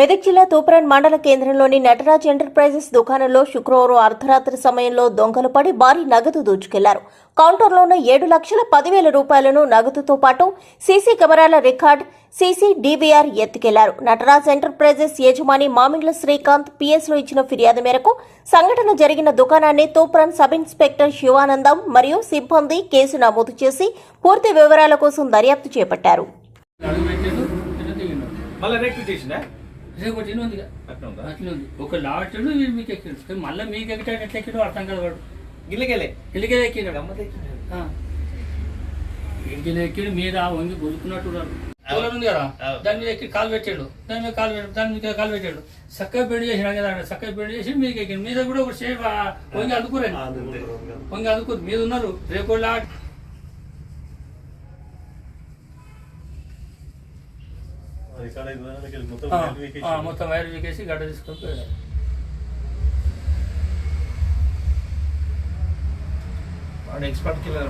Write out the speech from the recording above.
మెదక్ జిల్లా తూప్రాన్ మండల కేంద్రంలోని నటరాజ్ ఎంటర్ప్రైజెస్ దుకాణంలో శుక్రవారం అర్ధరాత్రి సమయంలో దొంగలు పడి భారీ నగదు దోచుకెళ్ళారు. కౌంటర్లోని ఏడు లక్షల పదివేల రూపాయలను నగదుతో పాటు సీసీ కెమెరాల రికార్డ్ సీసీ డీవీఆర్ ఎత్తుకెళ్ళారు. నటరాజ్ ఎంటర్ప్రైజెస్ యజమాని మామిండ్ల శ్రీకాంత్ పిఎస్లో ఇచ్చిన ఫిర్యాదు మేరకు సంఘటన జరిగిన దుకాణాన్ని తూప్రాన్ సబ్ ఇన్స్పెక్టర్ శివానందం మరియు సిబ్బంది కేసు నమోదు చేసి పూర్తి వివరాల కోసం దర్యాప్తు చేపట్టారు. అడుగు పెట్టాడు ఇట్లా దిగిండు మళ్ళీ రెక్ట్ చేసిందా రేపు ఒకటి ఉందిగా అట్లా ఉందా? అట్లా ఉంది. ఒక లావాటాడు వీడు మీకు ఎక్కిండు. మళ్ళీ మీకు ఎక్కిటాడు ఎట్లా ఎక్కిడో అర్థం కాదు వాడు. గిల్లకెళ్ళే ఇల్లుకే ఎక్కినాడు. ఇంటికి ఎక్కిడు. మీద వంగి గురుకున్నట్టు ఉన్నాడు కూలర్ ఉంది కదా. దాని మీద ఎక్కి కాలు పెట్టాడు. దాని మీద కాలు పెట్టాడు దాని మీద కాలు పెట్టాడు. చక్కగా పెళ్ళి చేసినా కదా చక్కగా పెళ్ళి చేసి మీకు ఎక్కిండు. మీద కూడా ఒక షేప్ వంగి అందుకురండి వంగి అందుకురు మీద ఉన్నారు. రేపు లా మొత్తం వైర్ వీకేసి గడ్డ తీసుకొని వాడు ఎక్స్పర్ట్ కిల్లర్